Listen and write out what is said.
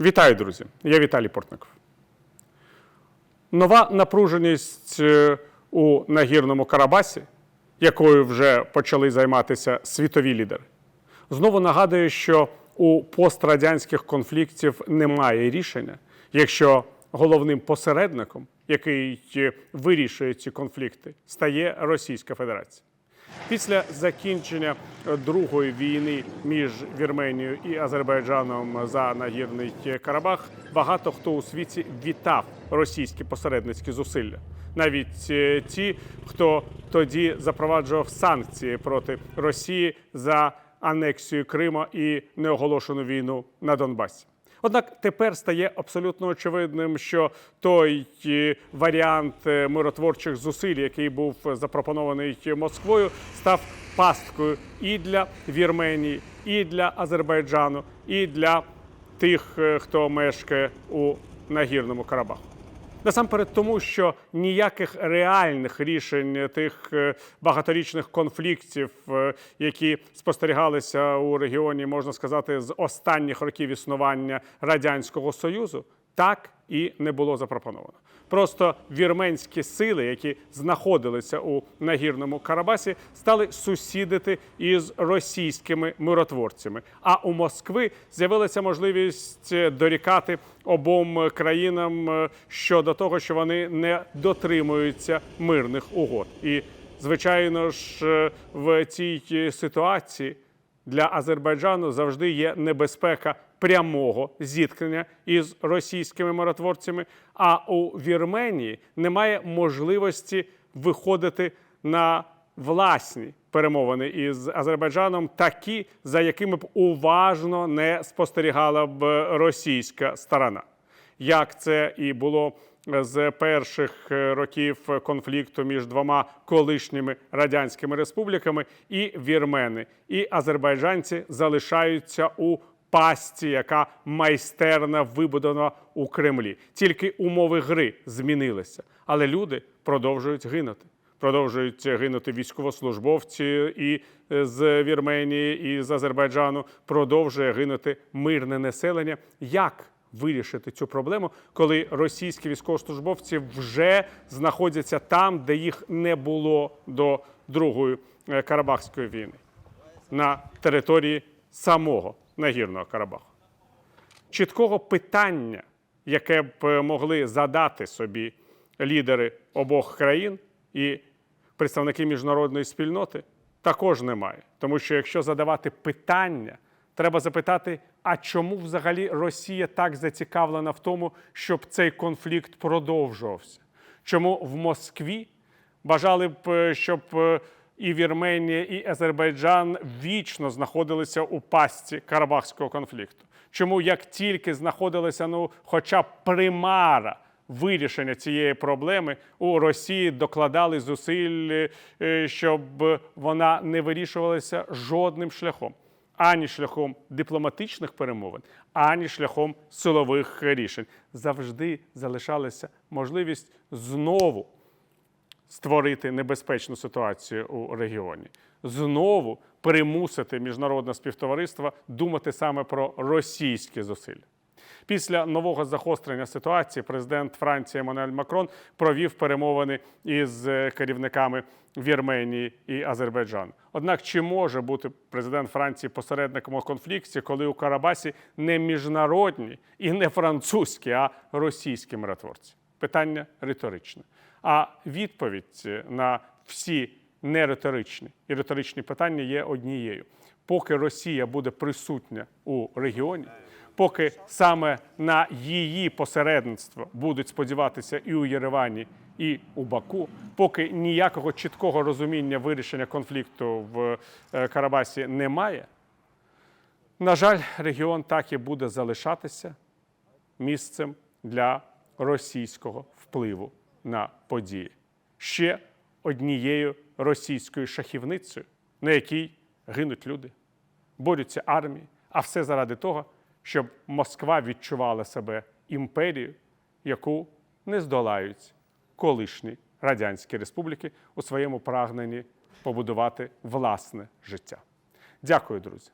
Вітаю, друзі! Я Віталій Портников. Нова напруженість е, у нагірному Карабасі, якою вже почали займатися світові лідери, знову нагадує, що у пострадянських конфліктів немає рішення, якщо головним посередником, який е, вирішує ці конфлікти, стає Російська Федерація. Після закінчення другої війни між Вірменією і Азербайджаном за нагірний Карабах багато хто у світі вітав російські посередницькі зусилля. Навіть е, ті, хто тоді запроваджував санкції проти Росії за анексію Крима і неоголошену війну на Донбасі. Однак тепер стає абсолютно очевидним, що той е, варіант е, миротворчих зусиль, який був запропонований Москвою, став пасткою і для Вірменії, і для Азербайджану, і для тих, е, хто мешкає у нагірному Карабаху. Насамперед тому, що ніяких реальних рішень тих е, багаторічних конфліктів, е, які спостерігалися у регіоні, можна сказати, з останніх років існування радянського союзу, так і не було запропоновано. Просто вірменські сили, які знаходилися у нагірному Карабасі, стали сусідити із російськими миротворцями. А у Москви з'явилася можливість е, дорікати обом країнам е, щодо того, що вони не дотримуються мирних угод. І звичайно ж, е, в цій ситуації для Азербайджану завжди є небезпека прямого зіткнення із російськими миротворцями. А у Вірменії немає можливості виходити на власні перемовини із Азербайджаном, такі, за якими б уважно не спостерігала б російська сторона. Як це і було з перших е, років конфлікту між двома колишніми радянськими республіками, і вірмени, і азербайджанці залишаються у пастці, яка майстерно вибудована у Кремлі. Тільки умови гри змінилися, але люди продовжують гинути. Продовжують гинути військовослужбовці і з Вірменії, і з Азербайджану. Продовжує гинути мирне населення. Як вирішити цю проблему, коли російські військовослужбовці вже знаходяться там, де їх не було до Другої е, Карабахської війни, на території самого нагірного Карабаху? Чіткого питання, яке б е, могли задати собі лідери обох країн і представники міжнародної спільноти, також немає. Тому що якщо задавати питання, треба запитати, а чому взагалі Росія так зацікавлена в тому, щоб цей конфлікт продовжувався? Чому в Москві бажали б, е, щоб е, і Вірменія, і Азербайджан вічно знаходилися у пастці Карабахського конфлікту? Чому як тільки знаходилися ну, хоча б примара вирішення цієї проблеми у Росії докладали зусиль, е, щоб вона не вирішувалася жодним шляхом, ані шляхом дипломатичних перемовин, ані шляхом силових рішень. Завжди залишалася можливість знову створити небезпечну ситуацію у регіоні, знову примусити міжнародне співтовариство думати саме про російські зусилля. Після нового загострення ситуації президент Франції Еммануель Макрон провів перемовини із е, керівниками Вірменії і Азербайджану. Однак, чи може бути президент Франції посередником у конфлікті, коли у Карабасі не міжнародні і не французькі, а російські миротворці? Питання риторичне. А відповідь на всі нериторичні і риторичні питання є однією: поки Росія буде присутня у регіоні поки саме на її посередництво будуть сподіватися і у Єревані, і у Баку, поки ніякого чіткого розуміння вирішення конфлікту в е, Карабасі немає, на жаль, регіон так і буде залишатися місцем для російського впливу на події. Ще однією російською шахівницею, на якій гинуть люди, борються армії, а все заради того, щоб Москва відчувала себе імперією, яку не здолають колишні радянські республіки у своєму прагненні побудувати власне життя. Дякую, друзі.